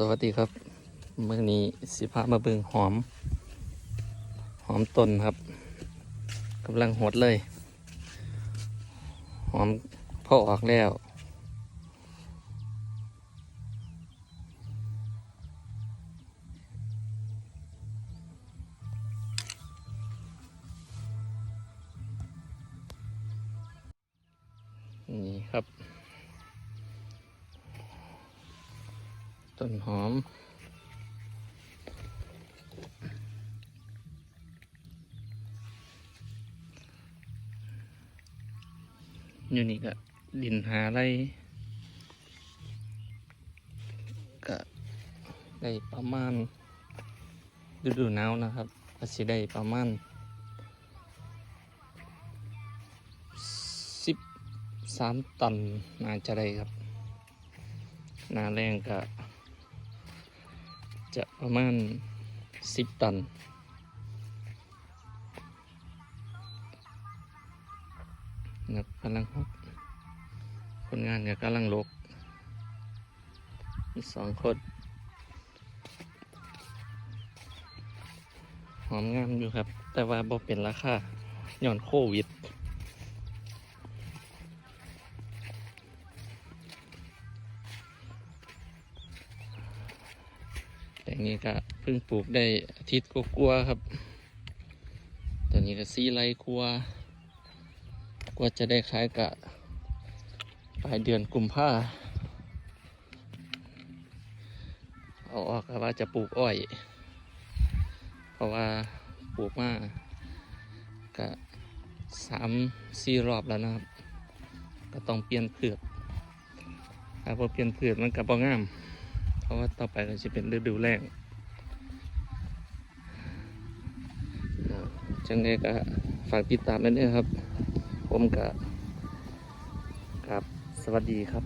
สวัสดีครับเมื่อนี้สิพามาเบิงหอม หอมต้นครับกำลังหดเลย หอมพ่อออกแล้ว นี่ครับ ต้นหอม อยู่นี่ก็ดินหาไรก็ได้ประมาณฤดูหนาวนะครับก็สิได้ประมาณสิบสามตันน่าจะได้ครับ นาแรงก็ จะประมาณสิบตันนะครับกำลังคนงานเนี่ยกำลังลกมีสองคนหอมงามอยู่ครับ แต่ว่าบ่เป็นราคาย้อนโควิด แต่นี้ก็เพิ่งปลูกได้อาทิตย์กลัวาๆครับ ตอนนี้ก็ซีไรกลัวกว่าจะได้ขายกะปลายเดือนกุมภาเอาออกก็ว่าจะปลูกอ้อย เพราะว่าปลูกมากะสามสี่รอบแล้วนะครับ ก็ต้องเปลี่ยนเผือกถ้าพอเปลี่ยนเผือกมันก็บ่งาม ราะว่าต่อไปก็จะเป็นฤดูแล้งจังไงก็ฝากติดตามด้วยครับ ผมกับครับ สวัสดีครับ